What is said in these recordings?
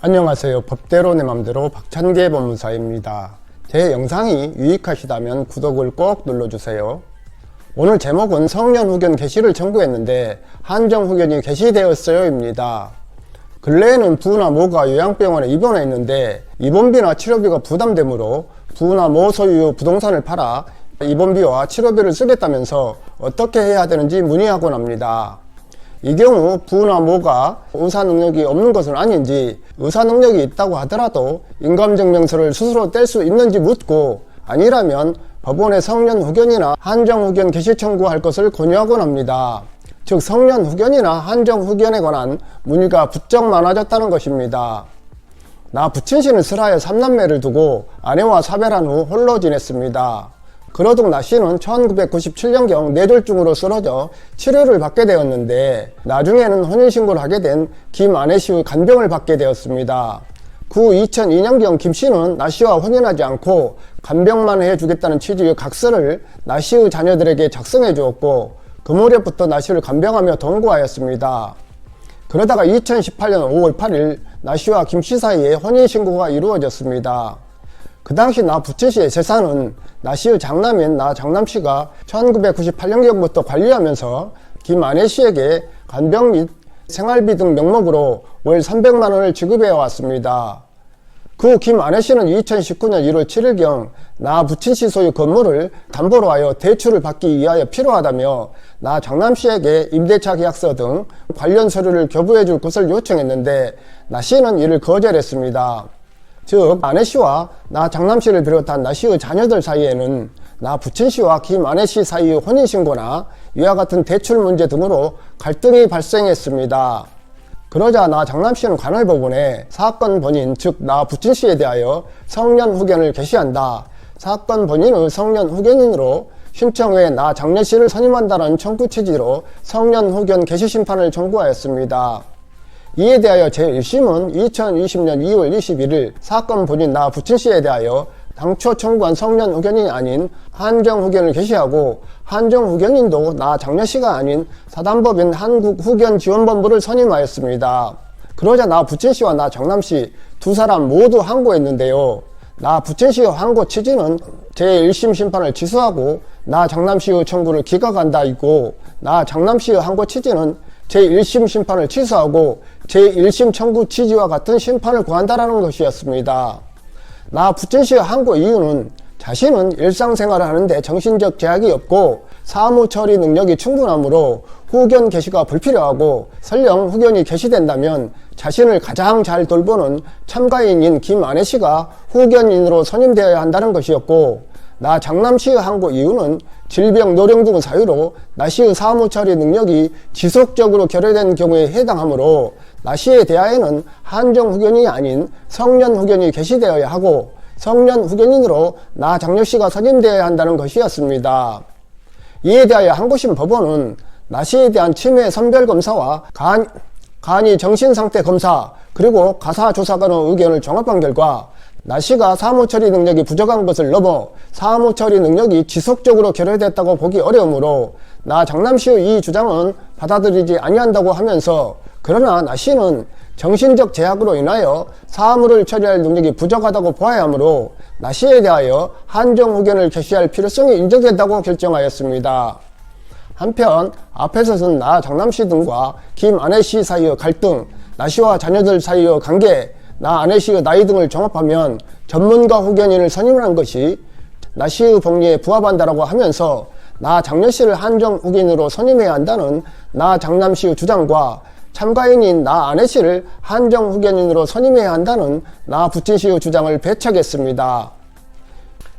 안녕하세요. 법대로 내 맘대로 박찬계 법무사입니다. 제 영상이 유익하시다면 구독을 꼭 눌러주세요. 오늘 제목은 성년 후견 개시를 청구했는데 한정 후견이 개시되었어요입니다. 근래에는 부나 모가 요양병원에 입원했는데 입원비나 치료비가 부담되므로 부나 모 소유 부동산을 팔아 입원비와 치료비를 쓰겠다면서 어떻게 해야 되는지 문의하곤 합니다. 이 경우 부나 모가 의사 능력이 없는 것은 아닌지 의사 능력이 있다고 하더라도 인감증명서를 스스로 뗄 수 있는지 묻고 아니라면 법원에 성년 후견이나 한정 후견 개시 청구할 것을 권유하곤 합니다. 즉 성년 후견이나 한정 후견에 관한 문의가 부쩍 많아졌다는 것입니다. 나 부친 씨는 슬하여 삼남매를 두고 아내와 사별한 후 홀로 지냈습니다. 그러던 나 씨는 1997년경 뇌졸중으로 쓰러져 치료를 받게 되었는데 나중에는 혼인신고를 하게 된 김아내 씨의 간병을 받게 되었습니다. 그 2002년경 김 씨는 나 씨와 혼인하지 않고 간병만 해주겠다는 취지의 각서를 나 씨의 자녀들에게 작성해 주었고 그 무렵부터 나 씨를 간병하며 동거하였습니다. 그러다가 2018년 5월 8일 나 씨와 김씨 사이에 혼인신고가 이루어졌습니다. 그 당시 나 부친 씨의 재산은 나 씨의 장남인 나 장남 씨가 1998년경부터 관리하면서 김 아내 씨에게 간병 및 생활비 등 명목으로 월 300만 원을 지급해 왔습니다. 그 김 아내 씨는 2019년 1월 7일경 나 부친 씨 소유 건물을 담보로 하여 대출을 받기 위하여 필요하다며 나 장남 씨에게 임대차 계약서 등 관련 서류를 교부해 줄 것을 요청했는데 나 씨는 이를 거절했습니다. 즉 아내 씨와 나 장남 씨를 비롯한 나 씨의 자녀들 사이에는 나 부친 씨와 김 아내 씨 사이의 혼인 신고나 이와 같은 대출 문제 등으로 갈등이 발생했습니다. 그러자 나 장남 씨는 관할 법원에 사건 본인 즉 나 부친 씨에 대하여 성년 후견을 개시한다. 사건 본인의 성년 후견인으로 신청 후에 나 장녀 씨를 선임한다는 청구 취지로 성년 후견 개시 심판을 청구하였습니다. 이에 대하여 제1심은 2020년 2월 21일 사건 본인 나 부친 씨에 대하여 당초 청구한 성년 후견이 아닌 한정 후견을 개시하고 한정 후견인도 나 장녀 씨가 아닌 사단법인 한국 후견 지원본부를 선임하였습니다. 그러자 나 부친 씨와 나 정남 씨 두 사람 모두 항고했는데요. 나 부친 씨의 항고 취지는 제1심 심판을 취소하고 나 장남 씨의 청구를 기각한다 있고 나 장남 씨의 항고 취지는 제1심 심판을 취소하고 제1심 청구 취지와 같은 심판을 구한다라는 것이었습니다. 나 부친 씨의 항고 이유는 자신은 일상생활을 하는데 정신적 제약이 없고 사무 처리 능력이 충분하므로 후견 개시가 불필요하고 설령 후견이 개시된다면 자신을 가장 잘 돌보는 참가인인 김 아내 씨가 후견인으로 선임되어야 한다는 것이었고 나 장남 씨의 항고 이유는 질병, 노령 등의 사유로 나 씨의 사무 처리 능력이 지속적으로 결여된 경우에 해당하므로 나 씨에 대하여는 한정 후견이 아닌 성년 후견이 개시되어야 하고 성년 후견인으로 나 장녀 씨가 선임되어야 한다는 것이었습니다. 이에 대하여 한국심 법원은 나 씨에 대한 치매 선별 검사와 간, 간이 정신상태 검사 그리고 가사조사관의 의견을 종합한 결과 나 씨가 사무 처리 능력이 부족한 것을 넘어 사무 처리 능력이 지속적으로 결여됐다고 보기 어려우므로 나 장남 씨의 이 주장은 받아들이지 아니한다고 하면서 그러나 나 씨는 정신적 제약으로 인하여 사무를 처리할 능력이 부족하다고 보아야 하므로 나 씨에 대하여 한정 후견을 개시할 필요성이 인정된다고 결정하였습니다. 한편 앞에서는 나 장남 씨 등과 김 아내 씨 사이의 갈등, 나 씨와 자녀들 사이의 관계, 나 아내 씨의 나이 등을 종합하면 전문가 후견인을 선임하는 것이 나 씨의 법리에 부합한다라고 하면서 나 장녀 씨를 한정 후견인으로 선임해야 한다는 나 장남 씨의 주장과 참가인인 나 아내 씨를 한정 후견인으로 선임해야 한다는 나 부친 씨의 주장을 배척했습니다.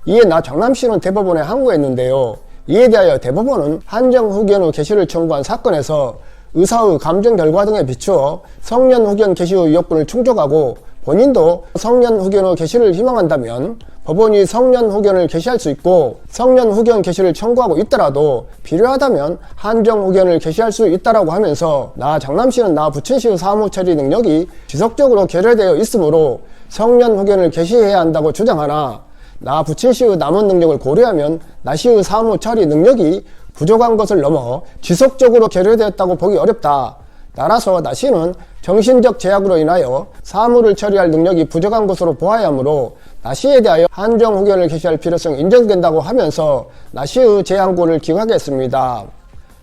이에 나 장남 씨는 대법원에 항고했는데요. 이에 대하여 대법원은 한정 후견 후 개시를 청구한 사건에서 의사의 감정 결과 등에 비추어 성년 후견 개시의 요건을 충족하고 본인도 성년 후견 후 개시를 희망한다면 법원이 성년 후견을 개시할 수 있고 성년 후견 개시를 청구하고 있더라도 필요하다면 한정 후견을 개시할 수 있다라고 하면서 나 장남 씨는 나 부친 씨의 사무 처리 능력이 지속적으로 결여되어 있으므로 성년 후견을 개시해야 한다고 주장하나 나 부친 씨의 남은 능력을 고려하면 나 씨의 사무 처리 능력이 부족한 것을 넘어 지속적으로 결여되었다고 보기 어렵다. 따라서 나씨는 정신적 제약으로 인하여 사무를 처리할 능력이 부족한 것으로 보아야 하므로 나씨에 대하여 한정 후견을 개시할 필요성이 인정된다고 하면서 나씨의 재항고를 기각했습니다.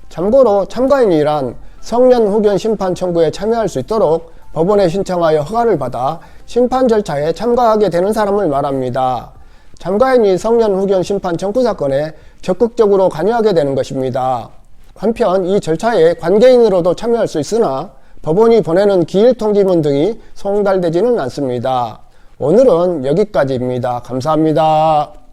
참고로 참가인이란 성년 후견 심판 청구에 참여할 수 있도록 법원에 신청하여 허가를 받아 심판 절차에 참가하게 되는 사람을 말합니다. 참가인이 성년 후견 심판 청구 사건에 적극적으로 관여하게 되는 것입니다. 한편 이 절차에 관계인으로도 참여할 수 있으나 법원이 보내는 기일 통지문 등이 송달되지는 않습니다. 오늘은 여기까지입니다. 감사합니다.